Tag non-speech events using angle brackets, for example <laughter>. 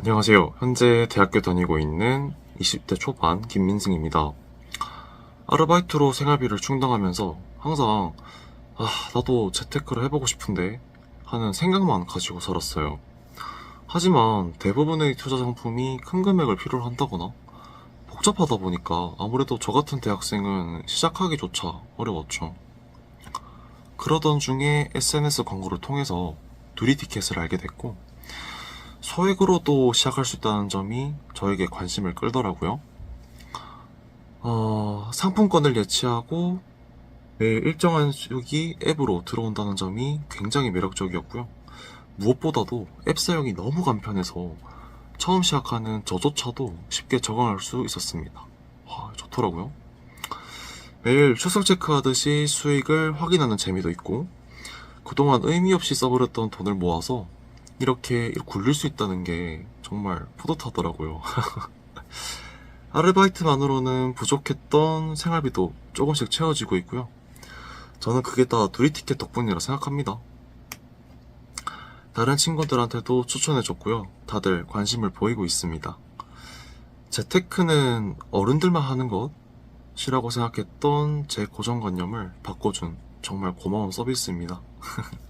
안녕하세요. 현재 대학교 다니고 있는 20대 초반 김민승입니다. 아르바이트로 생활비를 충당하면서 항상 아, 나도 재테크를 해보고 싶은데 하는 생각만 가지고 살았어요. 하지만 대부분의 투자 상품이 큰 금액을 필요로 한다거나 복잡하다 보니까 아무래도 저 같은 대학생은 시작하기조차 어려웠죠. 그러던 중에 SNS 광고를 통해서 두리 티켓을 알게 됐고 소액으로도 시작할 수 있다는 점이 저에게 관심을 끌더라고요. 어, 상품권을 예치하고 매일 일정한 수익이 앱으로 들어온다는 점이 굉장히 매력적이었고요. 무엇보다도 앱 사용이 너무 간편해서 처음 시작하는 저조차도 쉽게 적응할 수 있었습니다. 와, 좋더라고요. 매일 출석 체크하듯이 수익을 확인하는 재미도 있고 그동안 의미 없이 써버렸던 돈을 모아서 이렇게 굴릴 수 있다는 게 정말 뿌듯하더라고요. <laughs> 아르바이트만으로는 부족했던 생활비도 조금씩 채워지고 있고요. 저는 그게 다 두리 티켓 덕분이라 생각합니다. 다른 친구들한테도 추천해줬고요. 다들 관심을 보이고 있습니다. 재테크는 어른들만 하는 것이라고 생각했던 제 고정관념을 바꿔준 정말 고마운 서비스입니다. <laughs>